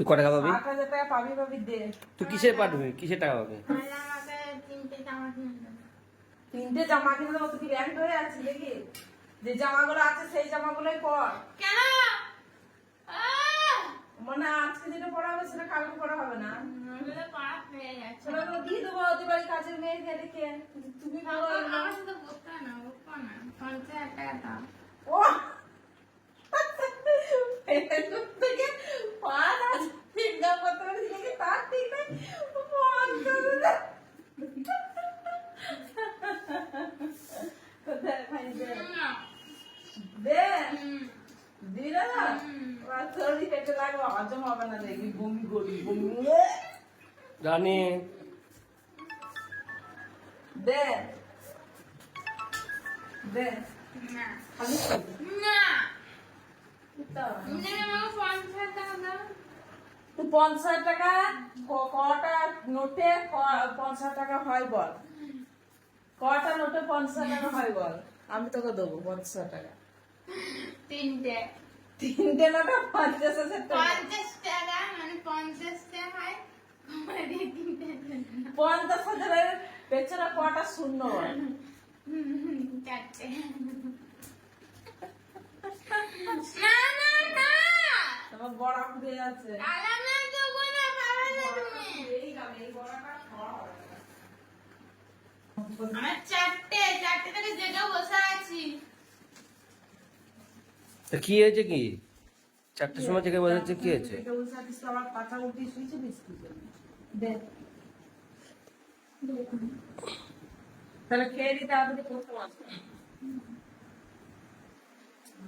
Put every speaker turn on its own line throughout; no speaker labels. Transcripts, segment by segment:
তুই ক টাকা পাবি
পাবি পাবি দে
তুই কিসের পাঠবি কিসের টাকা পাবি
তিনটে জামা কিনে দেবে
তুই র্যাঙ্ক হয়ে আছিস দেখি যে জামাগুলো আছে সেই জামাগুলোই পর
কেন!
মানে আজকে যেটা পড়া হবে সেটা কালকে পড়া হবে না
নইলে পাপ যাচ্ছে।
দিয়ে দেবো ওদের বাড়ি কাজের মেয়েকে রেখে তুমি
আমার
না।
আমার সাথে বকতে না, বকবো না। পঞ্চাশ টাকা দাও।
ও ফেসবুক থেকে পাঁচ হাজার সিঙ্গাপত্র থেকে তার ঠিক নেই পঞ্চাশ হাজার। কোথায় ভাই দে
না।
দে
হুম,
দিলে না শরীর পেটে লাগবে হজম হবে না দেখবি বমি করবি বমি
জানি
দে।
না। না। পঞ্চাশ টাকা
কটা নোটে পঞ্চাশ টাকা হয় বল। কটা নোটে পঞ্চাশ টাকা হয় বল। আমি তোকে দেবো পঞ্চাশ টাকা।
তিনটে।
তিনটে নোটে পঞ্চাশ হাজার
পঞ্চাশ টাকা মানে পঞ্চাশ দেন।
পঞ্চাশ হাজারের পেছনে কটা শূন্য
চারটে। না, না, না।
তোমার বড়া ফুটে যাচ্ছে
আলামে দেবো না, বাবা দেবে তুমি।
এই গাবে, এই বড়াটা খাওয়া হবে না।
আমার চারটে চারটে থেকে জেগে বসে আছি
তা কি হয়েছে কি চারটের সময় থেকে বোঝাচ্ছে কি হয়েছে?
দে। তাহলে খেয়ে দিতে আমাদের করতে পারব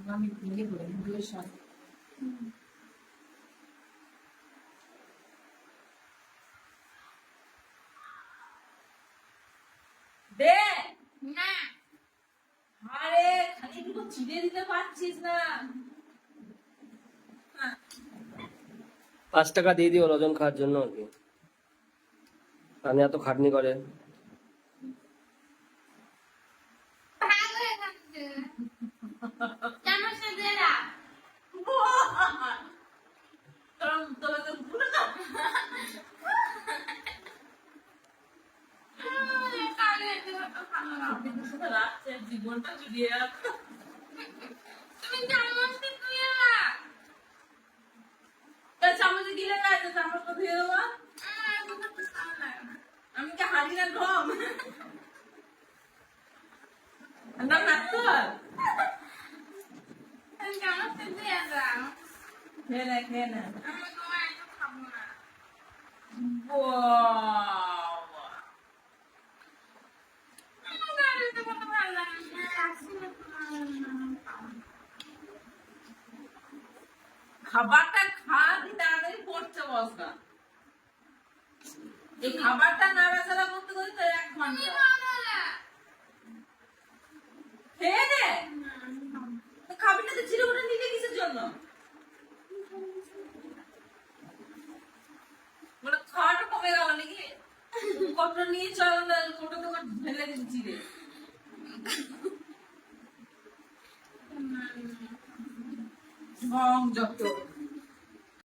আমি ভেঙে পড়ে দুয়ের সাথে দে
না
একটু চিড়ে দিতে পারছিস না। হ্যাঁ।
পাঁচ টাকা দিয়ে দিও রজন খাওয়ার জন্য আর কি। আমি এত খাটনি করে।
হয়ে
জীবনটা জুড়িয়ে আমি কি হাঁড়ি না ঢম? না, না, তোর।
তুমি চামচটা ধুয়ে দাও।
খেয়ে নে,
আমি তোমার এত খাব না।
বাবা।
আমার গাড়ি তো কোনো ভালো লাগে না। আসলে তো ভালো লাগে না, আমি খাব না।
খাবারটা খা তাড়াতাড়ি পড়তে বস না। এই খাবারটা নাড়াচাড়া করতে করতে তো এক
ঘণ্টা খাব না।
তো ওটা কিসের জন্য মানে খাওয়াটা কমে গেল নাকি কতটা নিয়ে চল, না তো ঢেলে দিচ্ছি চিড়ে ঢং যত